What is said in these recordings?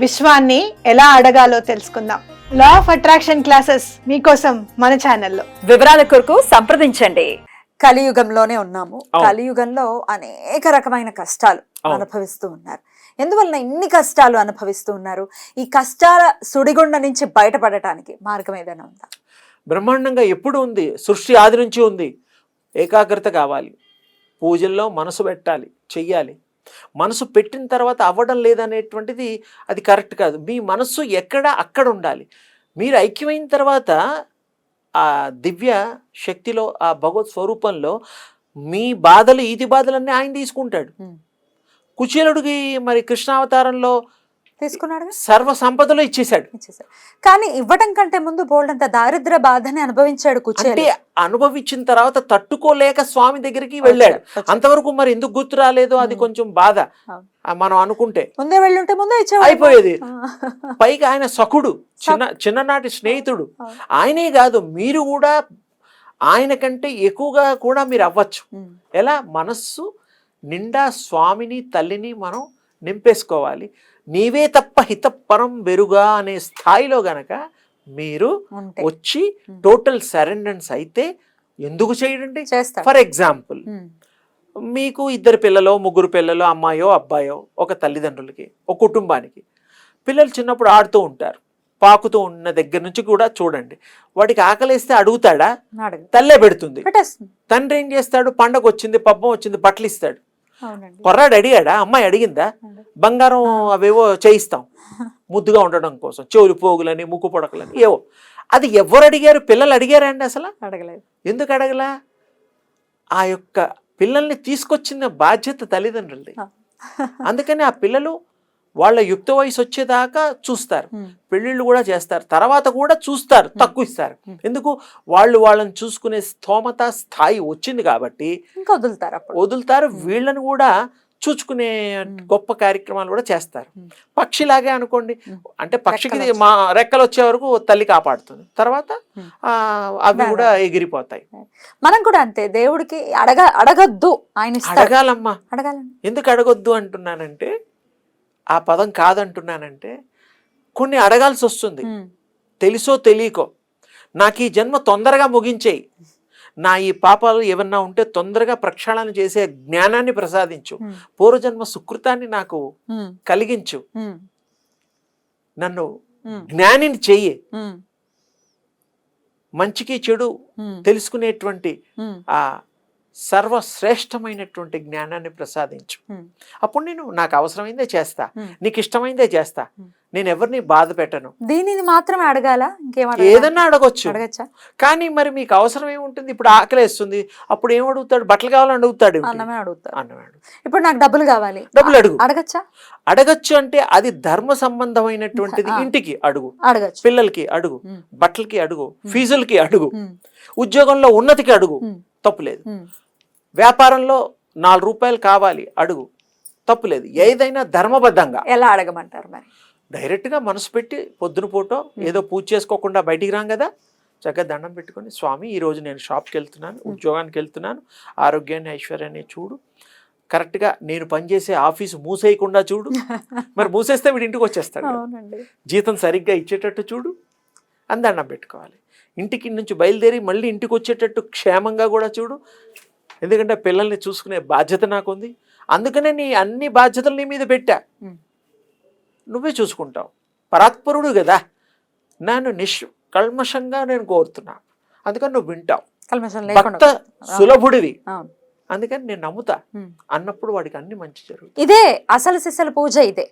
విశ్వాన్ని ఎలా అడగాలో తెలుసుకుందాం. లా ఆఫ్ అట్రాక్షన్ క్లాసెస్ మీకోసం మన ఛానల్లో వివరాల కొరకు సంప్రదించండి. కలియుగంలోనే ఉన్నాము. కలియుగంలో అనేక రకమైన కష్టాలు. అనుభవిస్తూ ఉన్నారు. ఎందువల్ల ఇన్ని కష్టాలు అనుభవిస్తూ ఉన్నారు? ఈ కష్టాల సుడిగుండ నుంచి బయటపడటానికి మార్గం ఏదైనా ఉందా? బ్రహ్మాండంగా ఎప్పుడు ఉంది? సృష్టి ఆది నుంచి ఉంది. ఏకాగ్రత కావాలి. పూజల్లో మనసు పెట్టాలి. చెయ్యాలి. మనసు పెట్టిన తర్వాత అవ్వడం లేదనేటువంటిది అది కరెక్ట్ కాదు. మీ మనస్సు ఎక్కడ అక్కడ ఉండాలి. మీరు ఐక్యమైన తర్వాత ఆ దివ్య శక్తిలో ఆ భగవత్ స్వరూపంలో మీ బాధలు ఈతి బాధలన్నీ ఆయన తీసుకుంటాడు. కుచేలుడికి మరి కృష్ణావతారంలో తీసుకున్నాడు సర్వ సంపదలు ఇచ్చేశాడు. ఇచ్చేసాడు కానీ ఇవ్వటం కంటే ముందు బోల్డ్ అంత దారిద్ర బాధని అనుభవించాడు కుచేలు. అనుభవించిన తర్వాత తట్టుకోలేక స్వామి దగ్గరికి వెళ్ళాడు. అంతవరకు మరి ఎందుకు గుర్తు రాలేదు? అది. కొంచెం బాధ. మనం అనుకుంటే. ముందే వెళ్ళుంటే ముందే అయిపోయేది. పైగా ఆయన సఖుడు చిన్న చిన్ననాటి స్నేహితుడు. ఆయనే కాదు మీరు కూడా ఆయన కంటే ఎక్కువగా కూడా మీరు అవ్వచ్చు. ఎలా? మనస్సు నిండా స్వామిని తల్లిని మనం నింపేసుకోవాలి. నీవే తప్ప హితపరం వెరుగా అనే స్థాయిలో గనక మీరు వచ్చి. టోటల్ సరెండెన్స్ అయితే ఎందుకు చేయడండి? For example. మీకు ఇద్దరు పిల్లలో ముగ్గురు పిల్లలో అమ్మాయో అబ్బాయో ఒక తల్లిదండ్రులకి ఒక కుటుంబానికి పిల్లలు చిన్నప్పుడు ఆడుతూ ఉంటారు. పాకుతూ ఉన్న దగ్గర నుంచి కూడా చూడండి. వాడికి ఆకలేస్తే అడుగుతాడా? అడగ. తల్లే పెడుతుంది. తండ్రి ఏం చేస్తాడు? పండగ వచ్చింది పబ్బం వచ్చింది బట్టలు ఇస్తాడు కుర్రాడు అడిగాడా? అమ్మాయి అడిగిందా. బంగారం అవేవో చేయిస్తాం. ముద్దుగా ఉండడం కోసం. చెవులు పోగులని ముక్కు పొడకలని ఏవో. అది ఎవరు అడిగారు? పిల్లలు అడిగారా అండి అసలు? అడగలేదు. ఎందుకు అడగలా? ఆ యొక్క పిల్లల్ని తీసుకొచ్చిన బాధ్యత తల్లిదండ్రులది. అందుకని ఆ పిల్లలు వాళ్ళ యుక్త వయసు వచ్చేదాకా చూస్తారు. పెళ్ళిళ్ళు కూడా చేస్తారు. తర్వాత కూడా చూస్తారు. తక్కువ ఇస్తారు. ఎందుకు? వాళ్ళు వాళ్ళని చూసుకునే స్తోమత స్థాయి వచ్చింది కాబట్టి ఇంకా వదులుతారు వదులుతారు. వీళ్ళని కూడా చూచుకునే. గొప్ప కార్యక్రమాలు కూడా చేస్తారు. పక్షిలాగే అనుకోండి. అంటే పక్షికి మా రెక్కలు వచ్చే వరకు తల్లి కాపాడుతుంది. తర్వాత. ఆ, అవి కూడా ఎగిరిపోతాయి. మనం కూడా అంతే. దేవుడికి అడగ అడగద్దు. ఆయన అడగాలమ్మా. అడగాలండి. ఎందుకు అడగొద్దు అంటున్నానంటే ఆ పదం కాదంటున్నానంటే కొన్ని అడగాల్సి వస్తుంది. తెలుసో తెలియకో నాకు ఈ జన్మ తొందరగా ముగించేయి నా ఈ పాపాలు ఏమన్నా ఉంటే తొందరగా ప్రక్షాళన చేసే జ్ఞానాన్ని ప్రసాదించు. పూర్వజన్మ సుకృతాన్ని నాకు. కలిగించు. నన్ను. జ్ఞానిని చెయ్యి. మంచికి చెడు. తెలుసుకునేటువంటి. ఆ సర్వశ్రేష్టమైనటువంటి జ్ఞానాన్ని ప్రసాదించు. అప్పుడు నేను నాకు అవసరమైందే చేస్తా. నీకు ఇష్టమైందే చేస్తా. నేను ఎవరిని బాధ పెట్టను. దీనిని మాత్రమే అడగాల? ఏదన్నా అడగొచ్చు. అడగచ్చా? కానీ మరి మీకు అవసరం ఏముంటుంది? ఇప్పుడు ఆకలేస్తుంది అప్పుడు ఏం అడుగుతాడు? బట్టలు కావాలని అడుగుతాడు? అన్నమే అడుగుతారు అన్నం అడుగు ఇప్పుడు నాకు డబ్బులు కావాలి. డబ్బులు అడుగు. అడగచ్చా? అడగచ్చు అంటే అది ధర్మ సంబంధమైనటువంటిది. ఇంటికి అడుగు. అడగచ్చు. పిల్లలకి అడుగు. బట్టలకి అడుగు. ఫీజులకి అడుగు. ఉద్యోగంలో ఉన్నతికి అడుగు. తప్పులేదు. వ్యాపారంలో నాలుగు రూపాయలు కావాలి అడుగు. తప్పులేదు ఏదైనా ధర్మబద్ధంగా. ఎలా అడగమంటారు మరి? డైరెక్ట్గా మనసు పెట్టి పొద్దున పూటో ఏదో పూజ చేసుకోకుండా బయటికి రాం కదా? చక్కగా దండం పెట్టుకొని స్వామి ఈరోజు నేను షాప్కి వెళ్తున్నాను ఉద్యోగానికి వెళ్తున్నాను ఆరోగ్యాన్ని ఐశ్వర్యాన్ని చూడు. కరెక్ట్గా నేను పనిచేసే ఆఫీసు మూసేయకుండా చూడు. మరి మూసేస్తే వీడి ఇంటికి వచ్చేస్తాడు జీతం సరిగ్గా ఇచ్చేటట్టు చూడు అని దండం పెట్టుకోవాలి. ఇంటికి నుంచి బయలుదేరి మళ్ళీ ఇంటికి వచ్చేటట్టు క్షేమంగా కూడా చూడు. ఎందుకంటే పిల్లల్ని చూసుకునే బాధ్యత నాకుంది. అందుకనే నీ అన్ని బాధ్యతలు నీ మీద పెట్టా. నువ్వే చూసుకుంటావు. పరాత్పరుడు కదా. నన్ను నిష్కల్మషంగా నేను కోరుతున్నా. అందుకని నువ్వు వింటావు. కల్మషం లేకుండా. భక్త సులభుడివి. అందుకని నేను నమ్ముతా. అన్నప్పుడు వాడికి అన్ని మంచి జరుగుతుంది ఇదే అసలు సిసలు పూజ ఇదే.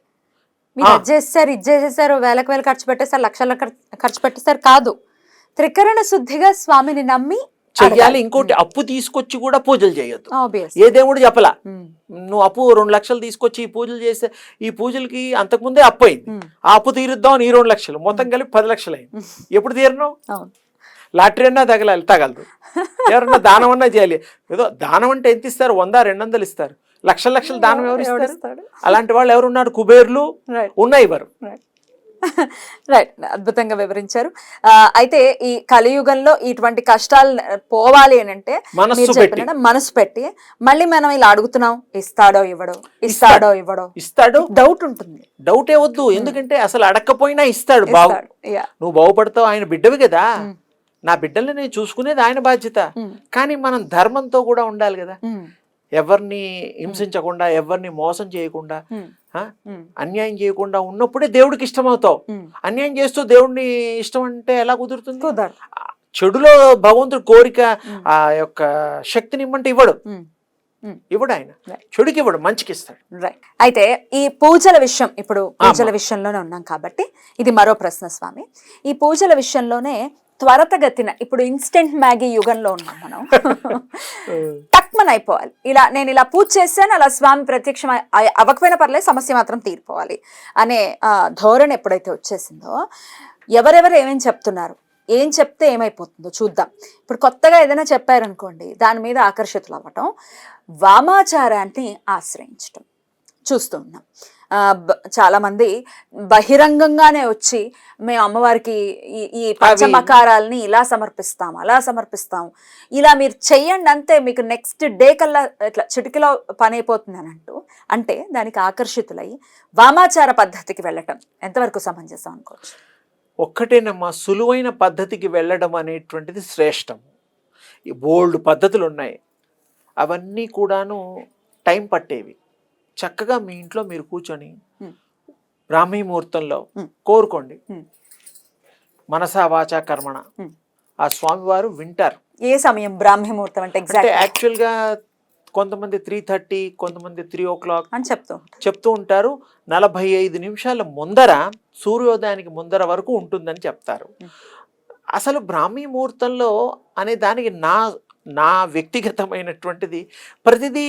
మీరు. అది చేస్తారు ఇది చేసేసారు వేలకు వేలు ఖర్చు పెట్టేస్తారు లక్షల ఖర్చు పెట్టేస్తారు కాదు. త్రికరణ శుద్ధిగా స్వామిని నమ్మి చెయ్యాలి. ఇంకోటి అప్పు తీసుకొచ్చి కూడా పూజలు చేయొద్దు. ఏ దేవుడు చెప్పలా? నువ్వు అప్పు రెండు లక్షలు తీసుకొచ్చి ఈ పూజలు చేస్తే ఈ పూజలకి అంతకుముందే అప్పు అయింది. ఆ అప్పు తీరుద్దాం ఈ రెండు లక్షలు. మొత్తం కలిపి పది లక్షలు అయింది. ఎప్పుడు తీరను? లాటరీ అన్నా తగలాలి తగలదు. ఎవరన్నా దానం అన్నా చేయాలి. ఏదో దానం అంటే ఎంత ఇస్తారు? వంద రెండు వందలు ఇస్తారు. లక్షల లక్షలు దానం ఎవరు ఇస్తారు? అలాంటి వాళ్ళు ఎవరు ఉన్నారు కుబేర్లు ఉన్నాయి ఇవ్వరు రైట్ అద్భుతంగా వివరించారు. అయితే ఈ కలియుగంలో ఇటువంటి కష్టాలు పోవాలి అని అంటే మనసు పెట్టి. మళ్ళీ మనం ఇలా అడుగుతున్నాం ఇస్తాడో ఇవ్వడో ఇస్తాడో ఇవ్వడో. ఇస్తాడు. డౌట్ ఉంటుంది. డౌట్ ఏ వద్దు. ఎందుకంటే అసలు అడగకపోయినా ఇస్తాడు బాగు. నువ్వు బాగుపడతావు ఆయన బిడ్డవి కదా. Mm. నా బిడ్డల్ని నేను చూసుకునేది ఆయన బాధ్యత. Mm. కానీ మనం ధర్మంతో కూడా ఉండాలి కదా. ఎవరిని హింసించకుండా ఎవరిని మోసం చేయకుండా Mm. ఆ, Mm. అన్యాయం చేయకుండా ఉన్నప్పుడే దేవుడికి ఇష్టమవుతావు. అన్యాయం చేస్తూ దేవుడిని ఇష్టం అంటే ఎలా కుదురుతుంది చెడులో భగవంతుడు కోరిక. ఆ యొక్క శక్తిని ఇమ్మంటే ఇవ్వడు. ఇవ్వడు ఆయన. చెడుకి ఇవ్వడు మంచికి ఇస్తాడు రైట్ అయితే ఈ పూజల విషయం ఇప్పుడు పూజల విషయంలోనే ఉన్నాం కాబట్టి ఇది మరో ప్రశ్న స్వామి ఈ పూజల విషయంలోనే త్వరతగతిన ఇప్పుడు ఇన్స్టెంట్ మ్యాగీ యుగంలో ఉన్నాం మనం టక్మన్ అయిపోవాలి. ఇలా నేను ఇలా పూజ చేశాను అలా స్వామి ప్రత్యక్షం అయి- అవ్వకపోయినా పర్లేదు సమస్య మాత్రం తీరిపోవాలి అనే ధోరణి ఎప్పుడైతే వచ్చేసిందో ఎవరెవరు ఏమేమి చెప్తున్నారు? ఏం చెప్తే ఏమైపోతుందో చూద్దాం. ఇప్పుడు కొత్తగా ఏదైనా చెప్పారనుకోండి దాని మీద ఆకర్షితులు అవ్వటం వామాచారాన్ని ఆశ్రయించటం చూస్తూ ఉన్నాం. ఆ, బ- చాలా మంది బహిరంగంగానే వచ్చి మేము అమ్మవారికి ఈ ఈ పంచమకారాలని ఇలా సమర్పిస్తాం అలా సమర్పిస్తాం ఇలా మీరు చెయ్యండి అంతే మీకు నెక్స్ట్ డే కల్లా ఇట్లా చిటికలో పని అయిపోతుంది అని అంటూ అంటే దానికి ఆకర్షితులై వామాచార పద్ధతికి వెళ్ళటం. ఎంతవరకు సమంజసం అనుకోవచ్చు? ఒక్కటేనమ్మా సులువైన పద్ధతికి వెళ్ళడం అనేటువంటిది శ్రేష్టం. ఈ బోల్డ్ పద్ధతులు ఉన్నాయి అవన్నీ కూడాను టైం పట్టేవి. చక్కగా మీ ఇంట్లో మీరు కూర్చొని. బ్రాహ్మీ ముహూర్తంలో. కోరుకోండి. మనసా వాచా కర్మణ. ఆ స్వామివారు వింటారు ఏ సమయం బ్రాహ్మీ ముహూర్తం అంటే ఎగ్జాక్ట్ యాక్చువల్గా కొంతమంది త్రీ థర్టీ కొంతమంది త్రీ ఓ క్లాక్ అని చెప్తూ. చెప్తూ ఉంటారు నలభై ఐదు నిమిషాల ముందర సూర్యోదయానికి ముందర వరకు ఉంటుందని చెప్తారు. అసలు బ్రాహ్మీ ముహూర్తంలో అనే దానికి నా నా వ్యక్తిగతమైనటువంటిది ప్రతిదీ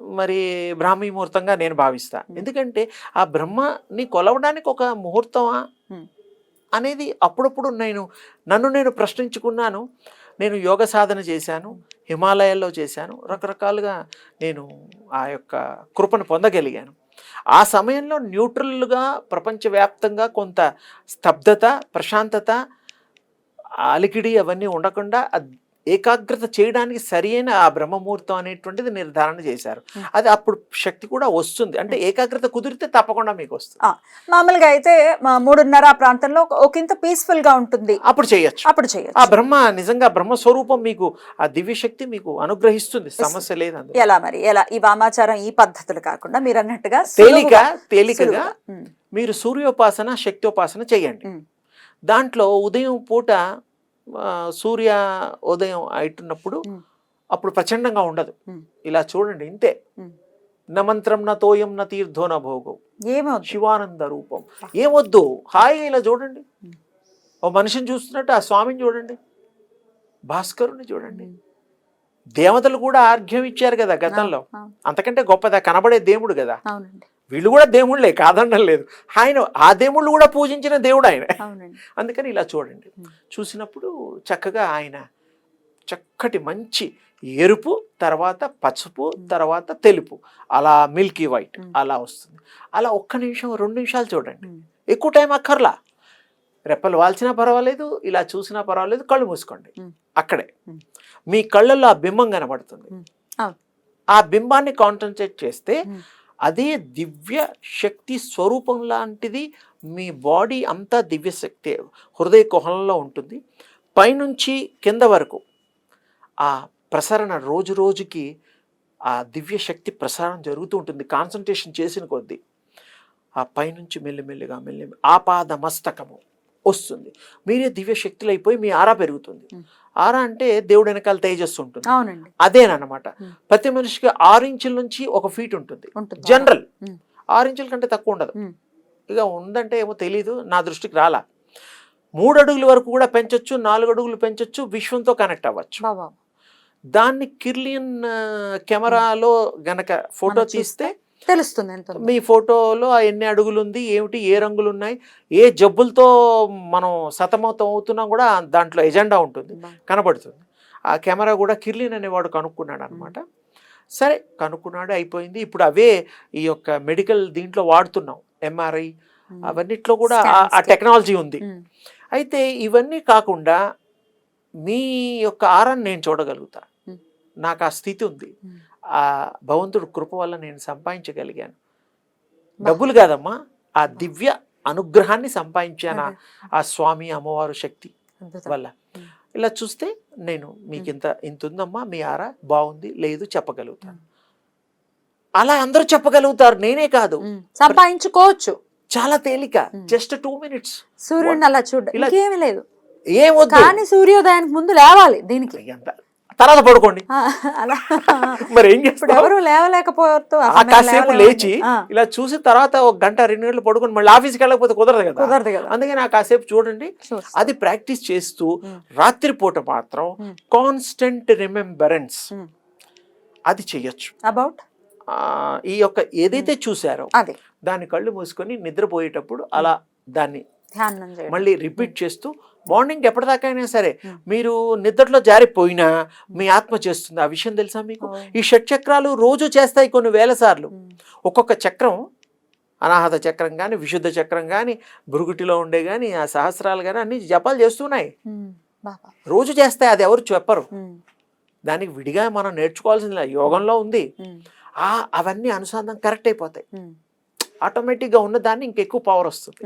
మరి బ్రాహ్మీ ముహూర్తంగా నేను భావిస్తా. ఎందుకంటే ఆ బ్రహ్మని కొలవడానికి ఒక ముహూర్తమా. అనేది అప్పుడప్పుడు నేను నన్ను నేను ప్రశ్నించుకున్నాను. నేను యోగ సాధన చేశాను హిమాలయాల్లో చేశాను. రకరకాలుగా నేను ఆ యొక్క కృపను పొందగలిగాను. ఆ సమయంలో న్యూట్రల్గా ప్రపంచవ్యాప్తంగా కొంత స్తబ్దత ప్రశాంతత అలికిడి అవన్నీ ఉండకుండా ఏకాగ్రత చేయడానికి సరియైన ఆ బ్రహ్మముహూర్తం అనేటువంటిది నిర్ధారణ చేశారు. అది అప్పుడు శక్తి కూడా వస్తుంది. అంటే ఏకాగ్రత కుదిరితే తప్పకుండా మీకు వస్తుంది. మామూలుగా అయితే మూడున్నర ఆ ప్రాంతంలో ఒక- ఇంత పీస్ఫుల్గా ఉంటుంది. అప్పుడు చేయొచ్చు. అప్పుడు ఆ చేయొచ్చు బ్రహ్మ నిజంగా బ్రహ్మ స్వరూపం మీకు ఆ దివ్య శక్తి మీకు అనుగ్రహిస్తుంది. సమస్య లేదు అందులో ఎలా మరి? ఎలా? ఈ వామాచారం ఈ పద్ధతులు కాకుండా మీరు అన్నట్టుగా తేలిక తేలికగా మీరు సూర్యోపాసన శక్తోపాసన చేయండి. దాంట్లో ఉదయం పూట ఆ, సూర్య ఉదయం అయితున్నప్పుడు. అప్పుడు ప్రచండంగా ఉండదు. ఇలా చూడండి ఇంతే. ఉమ్. న మంత్రం న తోయం న తీర్థో న భోగం. ఏమవుతుంది శివానంద రూపం. ఏమొద్దు? హాయిగా ఇలా చూడండి. ఓ మనిషిని చూస్తున్నట్టు ఆ స్వామిని చూడండి. భాస్కరుని చూడండి. దేవతలు కూడా ఆర్ఘ్యం ఇచ్చారు కదా గతంలో. అంతకంటే గొప్పదా కనబడే దేవుడు కదా. అవునండి. వీళ్ళు కూడా దేవుళ్ళే కాదనడం లేదు ఆయన ఆ దేవుళ్ళు కూడా పూజించిన దేవుడు ఆయన అందుకని ఇలా చూడండి. చూసినప్పుడు చక్కగా ఆయన చక్కటి మంచి ఎరుపు తర్వాత పసుపు. తర్వాత తెలుపు అలా మిల్కీ వైట్. అలా వస్తుంది అలా ఒక్క నిమిషం రెండు నిమిషాలు చూడండి ఎక్కువ టైం అక్కర్లా రెప్పలు వాల్చినా పర్వాలేదు ఇలా చూసినా పర్వాలేదు కళ్ళు మూసుకోండి. అక్కడే. మీ కళ్ళల్లో ఆ బింబం కనబడుతుంది. ఆ బింబాన్ని కాన్సన్ట్రేట్ చేస్తే. అదే దివ్య శక్తి స్వరూపం లాంటిది మీ బాడీ అంతా దివ్య శక్తి హృదయ కుహంలో ఉంటుంది. పైనుంచి కింద వరకు ఆ ప్రసరణ రోజు రోజుకి ఆ దివ్య శక్తి ప్రసారం జరుగుతూ ఉంటుంది. కాన్సన్ట్రేషన్ చేసిన కొద్దీ ఆ పైనుంచి మెల్లిమెల్లిగా మెల్లి ఆపాద మస్తకము వస్తుంది. మీరే దివ్య శక్తులు అయిపోయి మీ ఆరా పెరుగుతుంది. ఆరా అంటే దేవుడు వెనకాల తేజస్సు ఉంటుంది. అవునండి. అదేనమాట. ప్రతి మనిషికి ఆరు ఇంచుల నుంచి ఒక ఫీట్ ఉంటుంది. జనరల్. ఆరు ఇంచుల కంటే తక్కువ ఉండదు. ఇక ఉందంటే ఏమో తెలీదు నా దృష్టికి రాలా. మూడు అడుగుల వరకు కూడా పెంచొచ్చు నాలుగు అడుగులు పెంచొచ్చు విశ్వంతో కనెక్ట్ అవ్వచ్చు. దాన్ని కిర్లియన్ కెమెరాలో గనక ఫోటో తీస్తే తెలుస్తుంది ఎంత. మీ ఫోటోలో ఎన్ని అడుగులు ఉంది ఏమిటి ఏ రంగులు ఉన్నాయి ఏ జబ్బులతో మనం సతమతం అవుతున్నా కూడా దాంట్లో ఎజెండా ఉంటుంది. కనబడుతుంది ఆ కెమెరా కూడా కిర్లిన్ అనేవాడు కనుక్కున్నాడు అనమాట సరే కనుక్కున్నాడు అయిపోయింది ఇప్పుడు అవే ఈ యొక్క మెడికల్ దీంట్లో వాడుతున్నాం ఎంఆర్ఐ. అవన్నిట్లో కూడా ఆ-. టెక్నాలజీ ఉంది. అయితే ఇవన్నీ కాకుండా మీ యొక్క ఆరాన్ని నేను చూడగలుగుతా. నాకు ఆ స్థితి ఉంది. ఆ భగవంతుడు కృప వల్ల నేను సంపాదించగలిగాను. డబ్బులు కాదమ్మా ఆ దివ్య అనుగ్రహాన్ని సంపాదించాను ఆ- స్వామి అమ్మవారు శక్తి. వల్ల. ఇలా చూస్తే నేను మీకు ఇంత ఇంత ఉందమ్మా మీ ఆరా బాగుంది లేదు చెప్పగలుగుతాను. అలా అందరూ చెప్పగలుగుతారు నేనే కాదు. సంపాదించుకోవచ్చు. చాలా తేలిక. Just two minutes. సూర్యుడిని అలా చూడ లేదు. ఏం వద్దు. కానీ సూర్యోదయానికి ముందు లేవాలి దీనికి. తర్వాత పడుకోండి. మరి ఏం ఎవరు లేవలేకపోతూ కాసేపు. లేచి ఇలా చూసి తర్వాత ఒక గంట రెండు గంటలు పడుకొని మళ్ళీ ఆఫీస్కి వెళ్ళకపోతే కుదరదు కదా. కుదరదు కదా. అందుకని ఆ కాసేపు చూడండి. అది ప్రాక్టీస్ చేస్తూ. రాత్రిపూట మాత్రం. Constant remembrance. అది చెయ్యొచ్చు. అబౌట్? ఈ యొక్క ఏదైతే చూసారో అది. దాని కళ్ళు మూసుకొని నిద్రపోయేటప్పుడు అలా దాన్ని మళ్ళీ రిపీట్ చేస్తూ మార్నింగ్ ఎప్పటిదాకా అయినా సరే. మీరు నిద్రలో జారిపోయినా మీ ఆత్మ చేస్తుంది ఆ విషయం తెలుసా మీకు. ఈ షట్చక్రాలు రోజు చేస్తాయి కొన్ని వేల సార్లు. ఒక్కొక్క చక్రం అనాహత చక్రం కానీ విశుద్ధ చక్రం కానీ భృగుటిలో ఉండే కానీ ఆ సహస్రాలు కానీ అన్ని జపాలు చేస్తున్నాయి రోజు చేస్తాయి అది ఎవరు చెప్పరు. దానికి విడిగా మనం నేర్చుకోవాల్సింది. యోగంలో ఉంది. ఆ అవన్నీ అనుసంధానం కరెక్ట్ అయిపోతాయి. ఆటోమేటిక్గా ఉన్న దాన్ని ఇంకెక్కువ పవర్ వస్తుంది.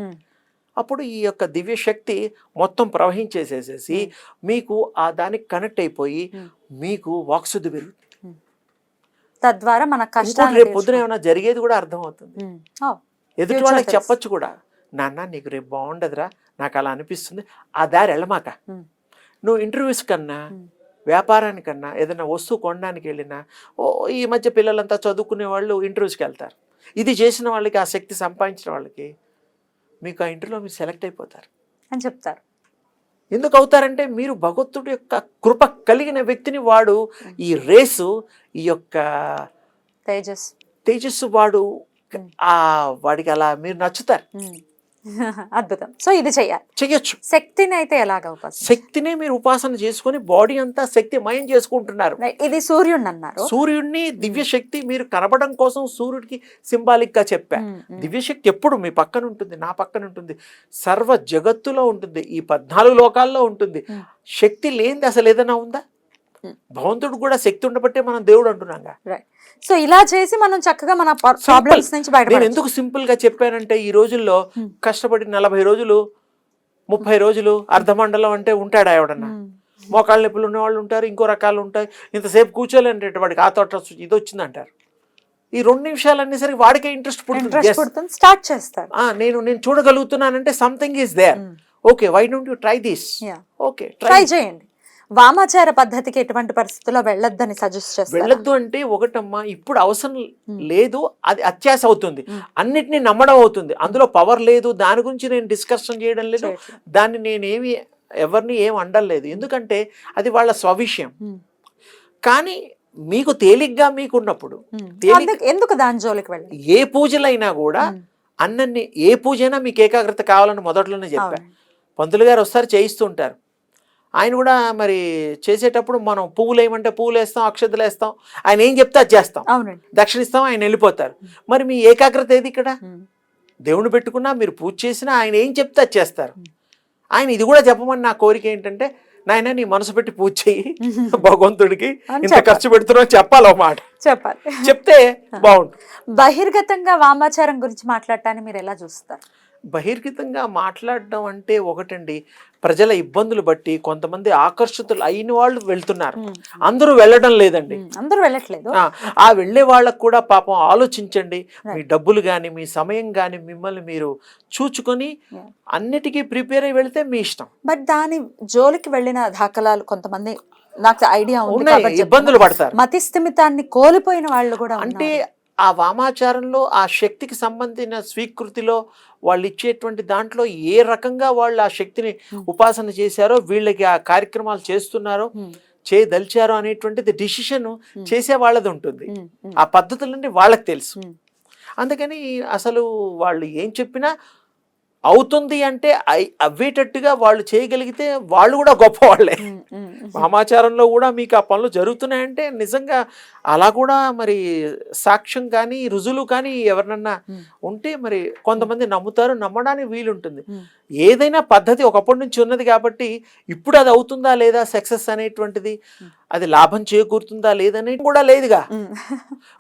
అప్పుడు ఈ యొక్క దివ్య శక్తి మొత్తం ప్రవహించేసేసేసి మీకు ఆ దానికి కనెక్ట్ అయిపోయి Hmm. మీకు వాక్శుద్ధి పెరుగుతుంది తద్వారా మన కష్టాలు రేపు పొద్దున ఏమైనా జరిగేది కూడా అర్థమవుతుంది ఎదుటి Future వాళ్ళకి. చెప్పొచ్చు కూడా నాన్న నీకు రేపు బాగుండదురా నాకు అలా అనిపిస్తుంది ఆ దారి వెళ్ళమాక Hmm. నువ్వు ఇంటర్వ్యూస్ కన్నా Hmm. వ్యాపారానికన్నా ఏదైనా వస్తువు కొనడానికి వెళ్ళినా ఓ ఈ మధ్య పిల్లలంతా చదువుకునే వాళ్ళు ఇంటర్వ్యూస్కి వెళ్తారు ఇది చేసిన వాళ్ళకి ఆ శక్తి సంపాదించిన వాళ్ళకి మీకు ఆ ఇంటర్వ్యూలో మీరు సెలెక్ట్ అయిపోతారు అని చెప్తారు ఎందుకు అవుతారంటే మీరు భగవంతుడి యొక్క కృప కలిగిన వ్యక్తిని వాడు ఈ రేసు ఈ యొక్క తేజస్ తేజస్సు వాడు. ఆ వాడికి అలా మీరు నచ్చుతారు. అద్భుతం సో ఇది చెయ్యాలి చెయ్యొచ్చు శక్తిని అయితే ఎలాగ ఉపాసన శక్తినే మీరు ఉపాసన చేసుకొని బాడీ అంతా శక్తిమయం చేసుకుంటున్నారు Right. ఇది సూర్యుడిని అన్నారు సూర్యుడిని దివ్య శక్తి మీరు కనబడం కోసం సూర్యుడికి సింబాలిక్గా చెప్పా ఉమ్. దివ్యశక్తి ఎప్పుడు మీ పక్కన ఉంటుంది నా పక్కన ఉంటుంది సర్వ జగత్తులో ఉంటుంది ఈ పద్నాలుగు లోకాల్లో ఉంటుంది. శక్తి లేనిది అసలు ఏదైనా ఉందా. భగవంతుడు కూడా శక్తి ఉండబట్టే మనం దేవుడు అంటున్నాగా. సో ఇలా చేసి మనం చక్కగా మన ప్రాబ్లమ్స్ నుంచి నేను బయటపడచ్చు ఎందుకు సింపుల్గా చెప్పానంటే ఈ రోజుల్లో Hmm. కష్టపడి నలభై రోజులు ముప్పై రోజులు అర్ధమండలం అంటే ఉంటాడా ఎవడన్నా? ఉమ్. మోకాళ్ళ నొప్పులు ఉన్న వాళ్ళు ఉంటారు ఇంకో రకాలు ఉంటాయి. ఇంతసేపు కూర్చోలేంటే వాడికి ఆ తోట ఇది వచ్చింది అంటారు ఈ రెండు నిమిషాలు అనేసరికి వాడికే ఇంట్రెస్ట్ పుడుతుంది. స్టార్ట్ చేస్తారు. నేను నేను చూడగలుగుతున్నానంటే something is there. Okay why don't you try this. Okay try చేయండి. వామాచార పద్ధతికి ఎటువంటి పరిస్థితుల్లో వెళ్ళొద్దని సజెస్ట్ చేస్తారు? వెళ్ళొద్దు అంటే ఒకటమ్మా ఇప్పుడు అవసరం. లేదు అది అత్యాశ అవుతుంది. అన్నిటినీ నమ్మడం అవుతుంది. అందులో పవర్ లేదు దాని గురించి నేను డిస్కషన్ చేయడం లేదు దాన్ని నేనేమి ఎవరిని ఏం అండలేదు. ఎందుకంటే అది వాళ్ళ స్వవిషయం. కానీ మీకు తేలిగ్గా మీకున్నప్పుడు ఎందుకు దాని జోలికి వెళ్ళండి ఏ పూజలైనా కూడా అన్నన్ని ఏ పూజైనా మీకు ఏకాగ్రత కావాలని మొదట్లోనే చెప్పా. పంతులు గారు ఒకసారి చేయిస్తూ ఉంటారు. ఆయన కూడా మరి చేసేటప్పుడు మనం పువ్వులు వేయమంటే పువ్వులు వేస్తాం అక్షతలు వేస్తాం ఆయన ఏం చెప్తే అది చేస్తాం. అవునండి. దక్షిణిస్తాం ఆయన వెళ్ళిపోతారు. మరి మీ ఏకాగ్రత ఏది ఇక్కడ. దేవుని పెట్టుకున్నా మీరు పూజ చేసినా ఆయన ఏం చెప్తే అది చేస్తారు. ఆయన ఇది కూడా చెప్పమని నా కోరిక ఏంటంటే నాయన నీ మనసు పెట్టి పూజ చెయ్యి. భగవంతుడికి ఇంత. ఖర్చు పెడుతున్నావు చెప్పాలి ఒక మాట. చెప్పాలి. చెప్తే బాగుంటుంది. బహిర్గతంగా వామాచారం గురించి మాట్లాడటాన్ని మీరు ఎలా చూస్తారు? బహిర్గతంగా మాట్లాడడం అంటే ఒకటండి ప్రజల ఇబ్బందులు బట్టి కొంతమంది ఆకర్షితులు అయిన వాళ్ళు వెళ్తున్నారు. అందరూ వెళ్ళడం లేదండి. అందరూ వెళ్ళట్లేదు ఆ, వెళ్ళే వాళ్ళకు కూడా పాపం ఆలోచించండి మీ డబ్బులు కానీ మీ సమయం కానీ మిమ్మల్ని మీరు చూచుకొని. అన్నిటికీ ప్రిపేర్ అయి వెళితే మీ ఇష్టం బట్ దాని జోలికి వెళ్ళిన దాఖలాలు కొంతమంది నాకు ఐడియా ఉంది ఇబ్బందులు పడతారు మతి స్థిమితాన్ని కోల్పోయిన వాళ్ళు కూడా అంటే. ఆ వామాచారంలో ఆ శక్తికి సంబంధించిన స్వీకృతిలో వాళ్ళు ఇచ్చేటువంటి దాంట్లో ఏ రకంగా వాళ్ళు ఆ శక్తిని. ఉపాసన చేశారో వీళ్ళకి ఆ కార్యక్రమాలు చేస్తున్నారో చేయదలిచారో అనేటువంటిది డిసిషన్ చేసే వాళ్ళది ఉంటుంది ఆ పద్ధతులన్నీ వాళ్ళకి తెలుసు. అందుకని అసలు వాళ్ళు ఏం చెప్పినా అవుతుంది అంటే అవ్వేటట్టుగా వాళ్ళు చేయగలిగితే వాళ్ళు కూడా గొప్ప వాళ్ళే సమాచారంలో కూడా మీకు ఆ పనులు జరుగుతున్నాయంటే నిజంగా అలా కూడా మరి సాక్ష్యం కానీ రుజువులు కానీ ఎవరినన్నా. ఉంటే మరి కొంతమంది నమ్ముతారు నమ్మడానికి వీలుంటుంది. ఏదైనా పద్ధతి ఒకప్పటి నుంచి ఉన్నది కాబట్టి ఇప్పుడు అది అవుతుందా లేదా సక్సెస్ అనేటువంటిది. అది లాభం చేకూరుతుందా లేదని కూడా లేదుగా.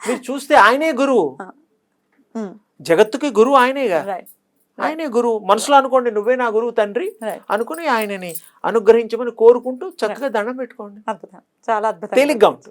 మీరు చూస్తే ఆయనే గురువు. జగత్తుకి గురువు ఆయనేగా. ఆయనే గురువు. మనసులో అనుకోండి నువ్వే నా గురువు తండ్రి అనుకుని ఆయనని అనుగ్రహించమని కోరుకుంటూ చక్కగా దండం పెట్టుకోండి. అద్భుతం. చాలా అద్భుతం తేలిగ్గా ఉంటుంది.